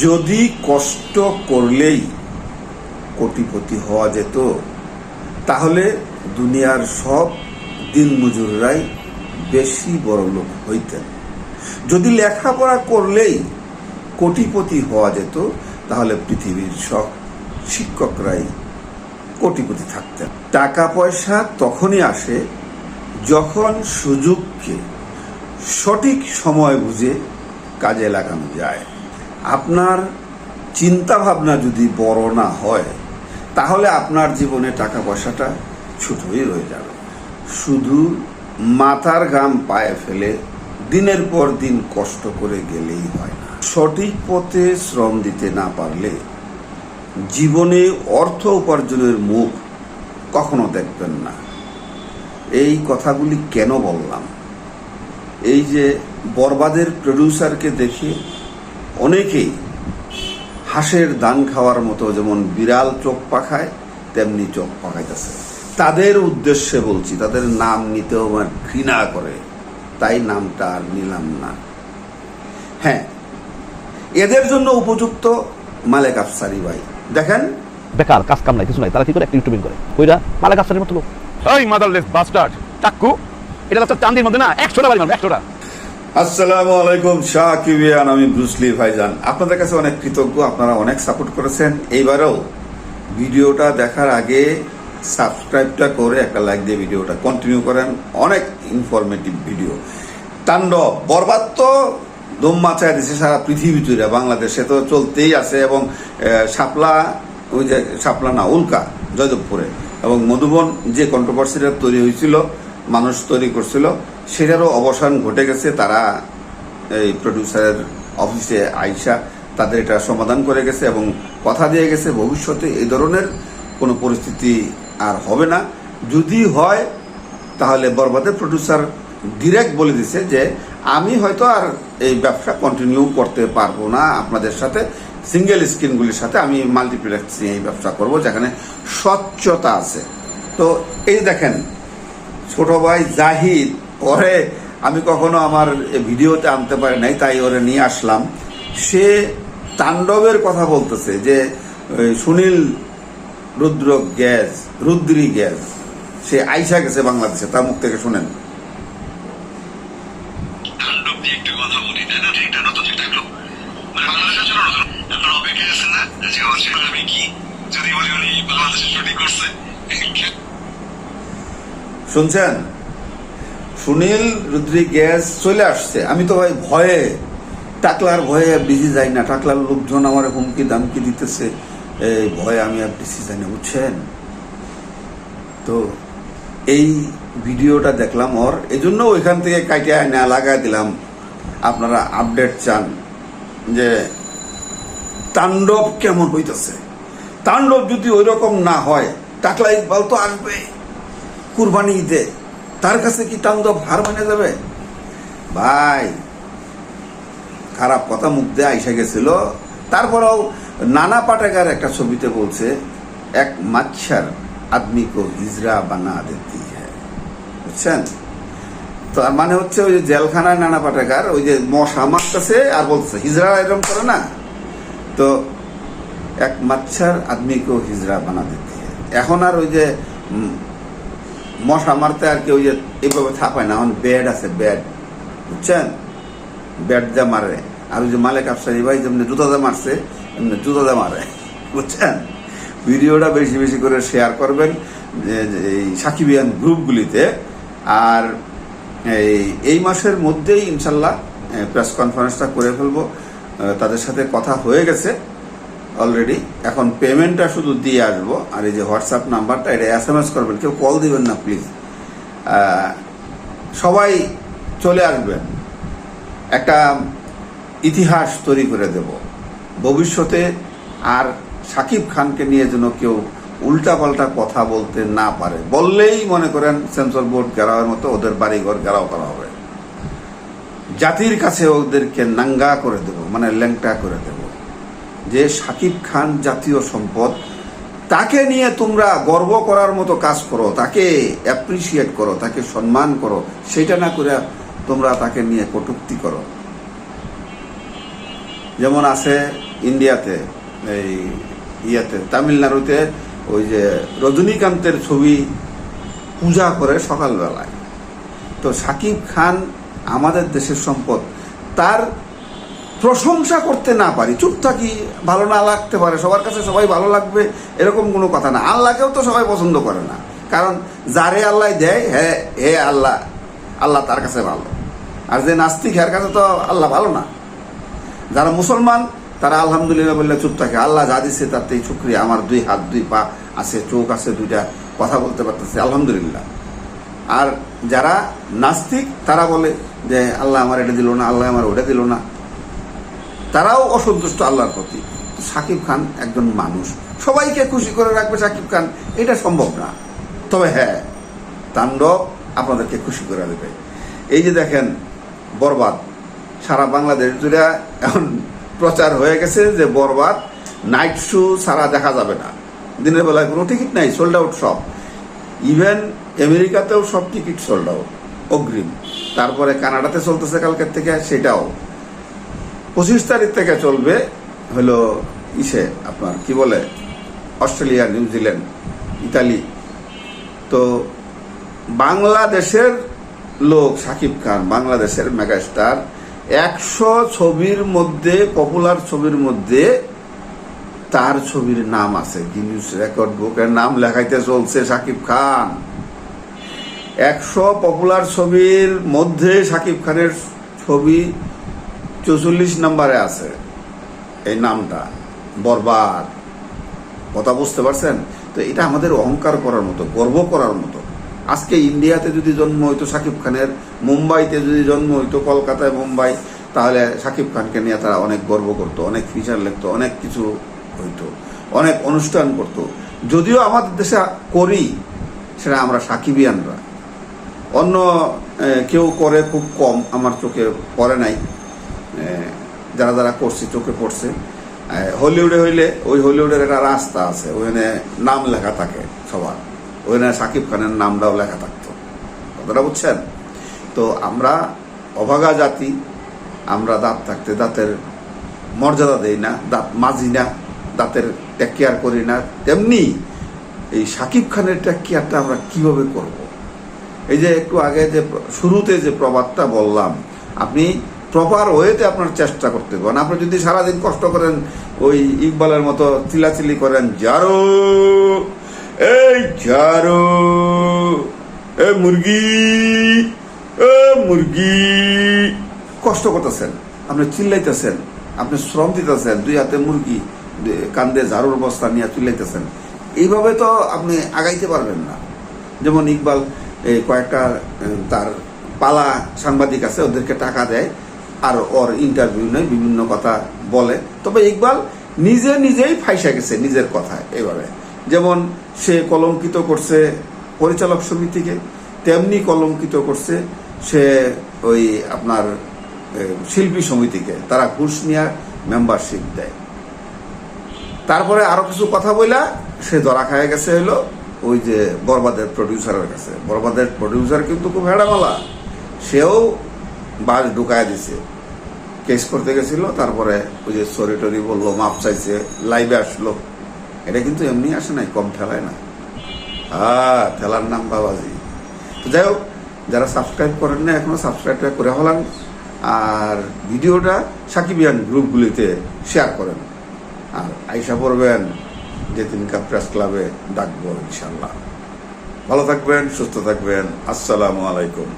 যদি কষ্ট করলেই কোটিপতি হওয়া যেত, তাহলে দুনিয়ার সব দিনমজুররাই বেশি বড় লোক হইতেন। যদি লেখাপড়া করলেই কোটিপতি হওয়া যেত, তাহলে পৃথিবীর সব শিক্ষকরাই কোটিপতি থাকতেন। টাকা পয়সা তখনই আসে যখন সুযোগকে সঠিক সময় বুঝে কাজে লাগানো যায়। আপনার চিন্তা ভাবনা যদি বড় না হয়, তাহলে আপনার জীবনে টাকা পয়সাটা ছোটই রয়ে যাবে। শুধু মাথার ঘাম পায়ে ফেলে দিনের পর দিন কষ্ট করে গেলেই হয় না। সঠিক পথে শ্রম দিতে না পারলে জীবনে অর্থ উপার্জনের মুখ কখনো দেখবেন না। এই কথাগুলি কেন বললাম? এই যে বরবাদের প্রডিউসারকে দেখে অনেকেই হাঁসের দান খাওয়ার মতো যেমন বিড়াল চোখ পাখায় তেমনি চোখ পাখাইতেছে। তাদের উদ্দেশ্যে বলছি তাদের নাম নিতেও আমার ঘৃণা করে। তাই নামটা আর নিলাম না। হ্যাঁ এদের জন্য উপযুক্ত মালেক আফসারি ভাই। দেখেন। বেকার কাজ কাম নাই কিছু নাই তারা কি করে? একটা ইউটিউবিং করে। ওইরা মালা কাফসারের মতো লোক। ওই মাদারলেস বাস্টার্ড চাক্কু এটা তো চান্দির মধ্যে না একশোটা বাড়ি মারবে একশোটা। আসসালামু আলাইকুম শাহ কিবিয়ান আমি ব্রুসলি ভাইজান। আপনাদের কাছে অনেক কৃতজ্ঞ, আপনারা অনেক সাপোর্ট করেছেন। এইবারেও ভিডিওটা দেখার আগে সাবস্ক্রাইবটা করে একটা লাইক দিয়ে ভিডিওটা কন্টিনিউ করেন। অনেক ইনফরমেটিভ ভিডিও তাণ্ডব, বরবাদ তো দম মাচায় দিছে সারা পৃথিবী জুড়ে, বাংলাদেশে তো চলতেই আছে এবং শাপলা, ওই যে শাপলা না, উল্কা, জয়দেবপুরে এবং মধুবন যে কন্ট্রোভার্সিটা তৈরি হয়েছিল মানুষ তৈরি করছিল, সেটারও অবসান ঘটে গেছে। তারা এই প্রডিউসারের অফিসে আইসা তাদের এটা সমাধান করে গেছে এবং কথা দিয়ে গেছে, ভবিষ্যতে এই ধরনের কোনো পরিস্থিতি আর হবে না। যদি হয়, তাহলে বরবাদের প্রডিউসার ডিরেক্ট বলে দিছে যে, আমি হয়তো আর এই ব্যবসা কন্টিনিউ করতে পারব না আপনাদের সাথে। সিঙ্গেল স্ক্রিনগুলির সাথে আমি মাল্টিপ্লেক্সিং এই ব্যবসা করব, যেখানে স্বচ্ছতা আছে। তো এই দেখেন ছোট ভাই জাহিদ ওরে আমি কখনো আমার ভিডিওতে আনতে পারি নাই, তাই ওরে নিয়ে আসলাম। সে তাণ্ডবের কথা বলতেছে যে সুনীল রুদ্র গ্যাস, রুদ্রি গ্যাস, সে আইসা গেছে বাংলাদেশে, তার মুখ থেকে শুনেন। মানে যদি বলি উনি বাংলাদেশে শুটিং করছে শুনছেন? সুনীল রুদ্রি গ্যাস চলে আসছে। আমি তো ভাই ভয়ে, টাকলার ভয়ে বিজি যাই না। টাকলার লোকজন আমার হুমকি দামকি দিতেছে। এই ভয়ে আমি আর বেশি যাই না, বুঝছেন? তো এই ভিডিওটা দেখলাম ওর। এই জন্য ওইখান থেকে কাটিয়ে না লাগাই দিলাম। আপনারা আপডেট চান যে তাণ্ডব কেমন হইতেছে। তাণ্ডব যদি ওই রকম না হয়, টাকলা ইকবাল তো আসবে কুরবানি ঈদে, তার কাছে কি তাণ্ডব হার মানে যাবে? ভাই, খারাপ কথা, মুখ দিয়ে আইসা গেছিল। তারপরেও নানা পাটাকার একটা ছবিতে বলছে, এক মাচ্ছার আদমি কো হিজরা বানা দেতি বুঝছেন? তো মানে হচ্ছে ওই যে জেলখানায় নানা পাটাকার, ওই যে মশা মারতেছে আর বলছে হিজরা এরকম করে না। তো এক মাচ্ছার আদমি কো হিজরা বানা দিতে এখন আর ওই যে মশা মারতে আর কি ওই যে এইভাবে থাপায় না, এখন বেড আছে বেড বুঝছেন? ব্যাট দিয়ে মারে। আর ওই যে মালিক আফসারি ভাই যেমনি জুতা দিয়ে মারছে, এমনি জুতা দিয়ে মারে। বুঝছেন? ভিডিওটা বেশি বেশি করে শেয়ার করবেন এই সাকিবিয়ান গ্রুপগুলিতে আর এই এই মাসের মধ্যেই ইনশাল্লাহ প্রেস কনফারেন্সটা করে ফেলব। তাদের সাথে কথা হয়ে গেছে। অলরেডি এখন পেমেন্টটা শুধু দিয়ে আসব। আর এই যে হোয়াটসঅ্যাপ নাম্বারটা, এটা এস এম এস করবেন। কেউ কল দিবেন না প্লিজ সবাই চলে আসবেন। একটা ইতিহাস তৈরি করে দেব। ভবিষ্যতে আর সাকিব খানকে নিয়ে যেন কেউ উল্টাপাল্টা কথা বলতে না পারে। বললেই মনে করেন সেন্সর বোর্ড গেরাওয়ের মতো ওদের বাড়িঘর গেরাও করা হবে। জাতির কাছে ওদেরকে নাঙ্গা করে দেব মানে ল্যাংটা করে দেব। যে সাকিব খান জাতীয় সম্পদ, তাকে নিয়ে তোমরা গর্ব করার মতো কাজ করো, তাকে অ্যাপ্রিসিয়েট করো, তাকে সম্মান করো, সেটা না করে তোমরা তাকে নিয়ে কটুক্তি করো। যেমন আছে ইন্ডিয়াতে, এই ইয়েতে, তামিলনাড়ুতে ওই যে রজনীকান্তের ছবি পূজা করে সকালবেলায়। তো সাকিব খান আমাদের দেশের সম্পদ, তার প্রশংসা করতে না পারি। চুপ থাকি ভালো না লাগতে পারে, সবার কাছে সবাই ভালো লাগবে, এরকম কোনো কথা না। আল্লাহকেও তো সবাই পছন্দ করে না। কারণ যারে আল্লাহ দেয় হ্যাঁ হে আল্লাহ আল্লাহ তার কাছে ভালো। আর যে নাস্তিক, হের কাছে তো আল্লাহ ভালো না। যারা মুসলমান, তারা আলহামদুলিল্লাহ বললে চুপ থাকে। আল্লাহ যা দিচ্ছে তাতেই শুক্রিয়া। আমার দুই হাত, দুই পা আছে, চোখ আছে, দুইটা কথা বলতে পারতেছে, আলহামদুলিল্লাহ। আর যারা নাস্তিক, তারা বলে যে, আল্লাহ আমার এটা দিল না, আল্লাহ আমার ওটা দিল না। তারাও অসন্তুষ্ট আল্লাহর প্রতি। সাকিব খান একজন মানুষ। সবাইকে খুশি করে রাখবে সাকিব খান, এটা সম্ভব না। তবে হ্যাঁ তাণ্ডব আপনাদেরকে খুশি করে দেবে। এই যে দেখেন, বরবাদ। সারা বাংলাদেশ জুড়ে এখন প্রচার হয়ে গেছে যে বরবাদ, নাইট শো সারা দেখা যাবে না। দিনের বেলায় কোনো টিকিট নাই সোল্ড আউট সব। ইভেন আমেরিকাতেও সব টিকিট সোল্ড আউট অগ্রিম। তারপরে কানাডাতে চলতেছে কালকের থেকে, সেটাও। পঁচিশ তারিখ থেকে চলবে হলো ইসে আপনার, কি বলে, অস্ট্রেলিয়া নিউজিল্যান্ড ইতালি। তো বাংলাদেশের লোক সাকিব খান, বাংলাদেশের মেগাস্টার, একশো ছবির মধ্যে, পপুলার ছবির মধ্যে তার ছবির নাম আছে। গিনিস রেকর্ড বুকের নাম লেখাইতে চলছে সাকিব খান। একশো পপুলার ছবির মধ্যে সাকিব খানের ছবি চৌচল্লিশ নম্বরে আছে এই নামটা। বরবাদ। কথা বুঝতে পারছেন? তো এটা আমাদের অহংকার করার মতো, গর্ব করার মতো। আজকে ইন্ডিয়াতে যদি জন্ম হইতো সাকিব খানের, মুম্বাইতে যদি জন্ম হইতো কলকাতায় মুম্বাই, তাহলে সাকিব খানকে নিয়ে তারা অনেক গর্ব করতো, অনেক ফিচার লিখতো, অনেক কিছু হইতো, অনেক অনুষ্ঠান করতো। যদিও আমাদের দেশে করি, সেটা আমরা সাকিবিয়ানরা। অন্য কেউ করে খুব কম, আমার চোখে পড়ে নাই। যারা যারা করছে, চোখে পড়ছে হলিউডে হইলে ওই হলিউডের একটা রাস্তা আছে ওখানে নাম লেখা থাকে সবার। ওখানে সাকিব খানের নামটাও লেখা থাকতো। কথাটা বুঝছেন? তো আমরা অভাগা জাতি, আমরা দাঁত থাকতে দাঁতের মর্যাদা দেই না, দাঁত মাজি না, দাঁতের টেক কেয়ার করি না। তেমনি এই সাকিব খানের টেক কেয়ারটা আমরা কীভাবে করব। এই যে একটু আগে যে শুরুতে যে প্রবাদটা বললাম, আপনি প্রপার ওয়েতে আপনার চেষ্টা করতে পারেন আপনি যদি সারাদিন কষ্ট করেন, ওই ইকবালের মতো চিলাচিলি করেন, জারো, এই জারো, এ মুরগি এ মুরগি। কষ্ট করতেছেন, আপনি চিল্লাইতেছেন, আপনি শ্রম দিতেছেন, দুই হাতে মুরগি কান্দে ঝাড়ুর বস্তা নিয়ে চিল্লাইতেছেন। এইভাবে তো আপনি আগাইতে পারবেন না। যেমন ইকবাল কয়েকটা তার পালা সাংবাদিক আছে, ওদেরকে টাকা দেয় আর ওর ইন্টারভিউ নেয় বিভিন্ন কথা বলে। তবে ইকবাল নিজে নিজেই ফাইসা গেছে নিজের কথায় এবারে যেমন সে কলঙ্কিত করছে পরিচালক সমিতিকে, তেমনি কলঙ্কিত করছে সে ওই আপনার শিল্পী সমিতিকে। তারা ঘুষ নিয়ে মেম্বারশিপ দেয়। তারপরে আরও কিছু কথা বইলা সে ধরা খায় গেছে হলো ওই যে বরবাদের প্রডিউসারের কাছে। বরবাদের প্রডিউসার কিন্তু খুব হেড়ামালা। সেও বাস ঢুকায় দিছে। কেস করতে গেছিল, তারপরে ওই যে সরি টরি বলল মাপ চাইছে লাইভে আসলো। এটা কিন্তু এমনি আসে নাই, কম ঠেলায় না। হ্যাঁ ঠেলার নাম বাবাজি। তো যাই হোক, যারা সাবস্ক্রাইব করেন না এখনও সাবস্ক্রাইবটা করে হলাম আর ভিডিওটা সাকিবিয়ান গ্রুপগুলিতে শেয়ার করেন। আর আইসা পড়বেন যে তিনকা প্রেস ক্লাবে ডাকবো ইনশাল্লাহ ভালো থাকবেন, সুস্থ থাকবেন। আসসালামু আলাইকুম।